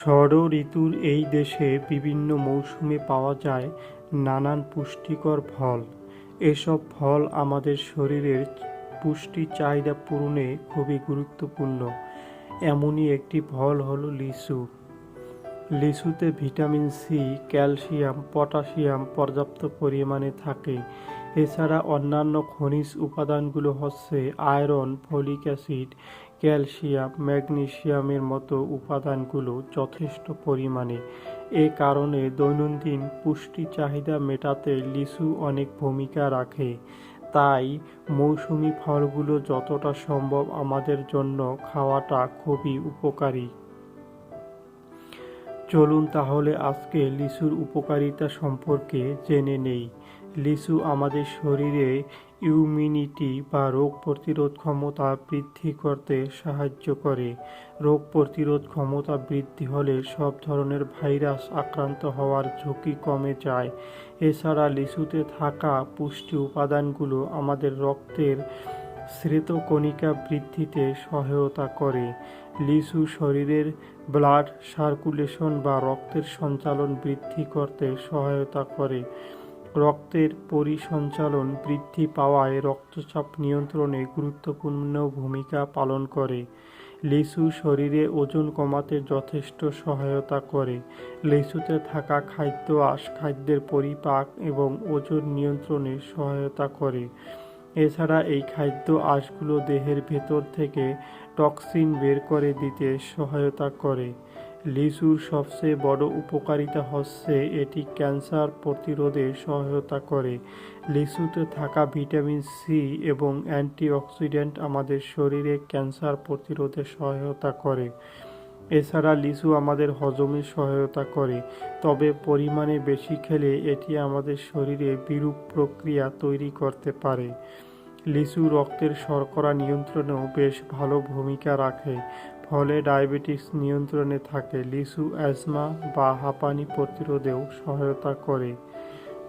ষড় ঋতুর এই দেশে বিভিন্ন মৌসুমে পাওয়া যায় নানান পুষ্টিকর ফল। এসব ফল আমাদের শরীরের পুষ্টি চাহিদা পূরণে খুবই গুরুত্বপূর্ণ। এমনই একটি ফল হলো লিচু। লিচুতে ভিটামিন সি, ক্যালসিয়াম, পটাশিয়াম পর্যাপ্ত পরিমাণে থাকে। এছাড়া অন্যান্য খনিজ উপাদানগুলো হচ্ছে আয়রন, ফলিক অ্যাসিড, ক্যালসিয়াম ম্যাগনেশিয়ামের মতো উপাদানগুলো যথেষ্ট পরিমাণে। এ কারণে দৈনন্দিন পুষ্টি চাহিদা মেটাতে লিচু অনেক ভূমিকা রাখে। তাই মৌসুমি ফলগুলো যতটা সম্ভব আমাদের জন্য খাওয়াটা খুবই উপকারী। চলুন তাহলে আজকে লিচুর উপকারিতা সম্পর্কে জেনে নেই। লিচু আমাদের শরীরে ইমিউনিটি বা রোগ প্রতিরোধ ক্ষমতা বৃদ্ধি করতে সাহায্য করে। রোগ প্রতিরোধ ক্ষমতা বৃদ্ধি হলে সব ধরনের ভাইরাস আক্রান্ত হওয়ার ঝুঁকি কমে যায়। এছাড়া লিচুতে থাকা পুষ্টি উপাদানগুলো আমাদের রক্তের শ্বেতকণিকা বৃদ্ধিতে সহায়তা করে। লিচু শরীরের ব্লাড সার্কুলেশন বা রক্তের সঞ্চালন বৃদ্ধি করতে সহায়তা করে। রক্তের পরিসঞ্চালন বৃদ্ধি পাওয়ায় রক্তচাপ নিয়ন্ত্রণে গুরুত্বপূর্ণ ভূমিকা পালন করে। লিচু শরীরে ওজন কমাতে যথেষ্ট সহায়তা করে। লিচুতে থাকা খাদ্য, আঁশ, খাদ্যের পরিপাক এবং ওজন নিয়ন্ত্রণে সহায়তা করে। এছাড়া এই খাদ্য আঁশগুলো দেহের ভেতর থেকে টক্সিন বের করে দিতে সহায়তা করে। লিচুর সবচেয়ে বড় উপকারিতা হচ্ছে এটি ক্যান্সার প্রতিরোধে সহায়তা করে। লিচুতে থাকা ভিটামিন সি এবং অ্যান্টিঅক্সিডেন্ট আমাদের শরীরে ক্যান্সার প্রতিরোধে সহায়তা করে। এছাড়া লিচু আমাদের হজমে সহায়তা করে, তবে পরিমাণে বেশি খেলে এটি আমাদের শরীরে বিরূপ প্রক্রিয়া তৈরি করতে পারে। লিচু রক্তের শর্করা নিয়ন্ত্রণেও বেশ ভালো ভূমিকা রাখে, ফলে ডায়াবেটিস নিয়ন্ত্রণে থাকে। লিচু অ্যাজমা বা হাঁপানি প্রতিরোধেও সহায়তা করে।